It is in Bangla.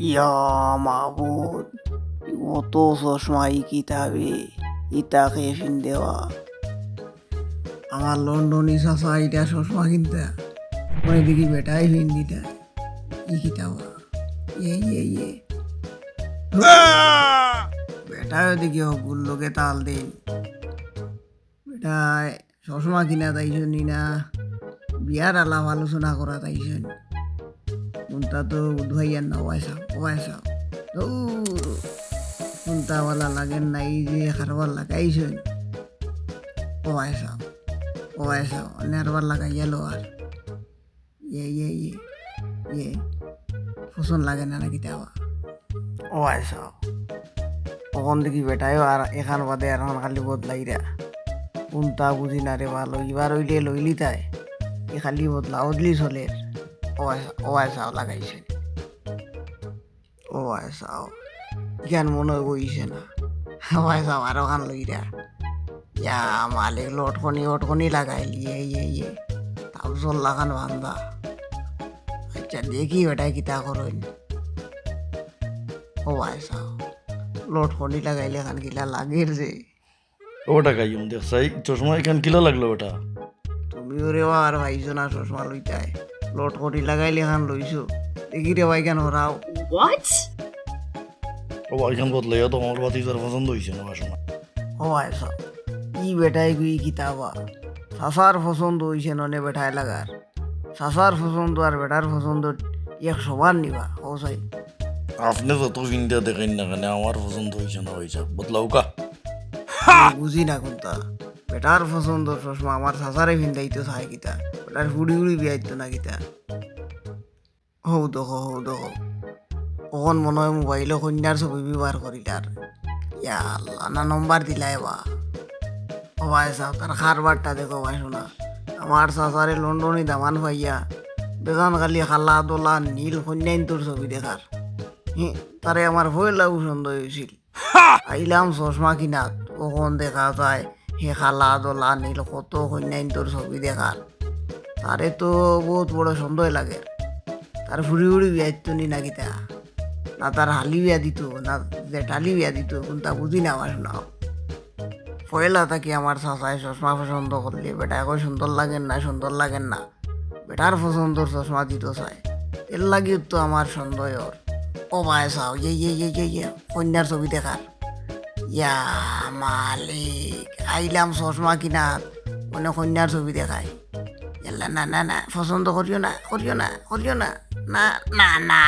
ইয়া মাহবুদ অত চশমা ই কিতাবে ইতাকে ফিন দেওয়া আমার লন্ডনি চাচা ইটা চশমা কিনতা পরে দেখি বেটাই ফিন দিতা ই কিতাবা ইয়ে ইয়ে ইয়ে। বেটাও দেখি হকুল লোকে তাল দিন বেটায় চশমা কিনা তাইছেন না, বিয়ার আলাপ আলোচনা করা তাইছেন কোনটা তো উদ্ভাইয়ার না ওয়াইসা ওয়াইসা কোনটাওয়ালা লাগেন না এই যে খারবার লাগাইছেন ওয়াইসা ওয়াইসা নেরবার লাগাই গেলো আর ইয়ে ইয়ে ইয়ে ইয়ে ফসন লাগে না নাকি দেওয়া ওয়াইসা তখন দেখি বেটায়ও আর এখান বাদে এখন খালি বদলাই রা কোনটা বুঝি না রে ভালো এবার ওইলে লইলি তাই এ খালি বদলা বদলি চলে ও আসাও লাগাইছে। ও আসাও জ্ঞান মনে কইছে না। ও আসাও আরও খান লইরা। ইয়া মালিক লটকনি অটকনি লাগাইলি ইয়ে ইয়ে ইয়ে তারপর লাগান বান্ধা আচ্ছা দেখি ওটাই কিতা করইন ও আসাও লটকনি লাগাইলে খান কিলা লাগের যে ওটা খাইম দেখছাই চশমা এখান কিলা লাগল ওটা? তুমি ওরে আর ভাইছো না চশমা লইতাই। লটকনি লাগাইলে খান লইছো। দেখি রে ভাই কেন ওরাও। What? ও এখান বদলাই তো আমার বাতি তার পছন্দ হয়েছে না বাসনা ও আয়সা ই বেটাই গুই কিতাবা। সাসার পছন্দ হইছে ননে বেটাই লাগার। সাসার পছন্দ আর বেটার পছন্দ এক সমান নিবা ও সাই। আপনি যত ফিনটা দেখেন না কেন আমার পছন্দ হয়েছে না হয়েছে বদলাও কা। বুঝি না কোনটা। বেটার পছন্দ চশমা আমার সাসারে ভিন্দাইতো চাই কিতা। বেটার ফুড়ি ফুড়ি বিয়াইতো না কিতা। হৌ দেখো হৌ দেখো। অকন মনে হয় মোবাইলে কন্যার ছবি ব্যবহার করিলার ইয়া আল্লাহ না নম্বর দিলাই বা। ও ভাই সাহ তার খারবারটা দেখো ভাই শোনা। আমার সাসারে লন্ডনে দামান পাইয়া। বেজান খালি খালা দোলা নীল কন্যাইন তোর ছবি দেখার হি, তারে আমার ভয়লা পছন্দ হয়েছিল আইলাম চশমা কিনাত কখন দেখা যায়। হে খালা দোলা নীল কত কন্যাইন তোর ছবি দেখার। তারে তো বহুত বড় সন্দেহ লাগে। তার ফুড়ি ফুড়ি বিয়াইতো নি না কিতা না তার হালি বিয়া দিত, না জেঠালি বিয়া দিত কোনটা বুঝি না আমার শোনাও। পয়লা থাকি আমার চাচাই চশমা পছন্দ করলে, বেটা কই সুন্দর লাগেন না, সুন্দর লাগেন না। বেটার পছন্দর চশমা দিত চাই। এর লাগি তো আমার সন্দেহ ও ভাই চাও ইয়ে কন্যার ছবি দেখার ইয়া, মালিক। আইলাম চশমা কিনা মানে কন্যার ছবি দেখায় না না না পছন্দ করিও না করিও না করিও না না না না।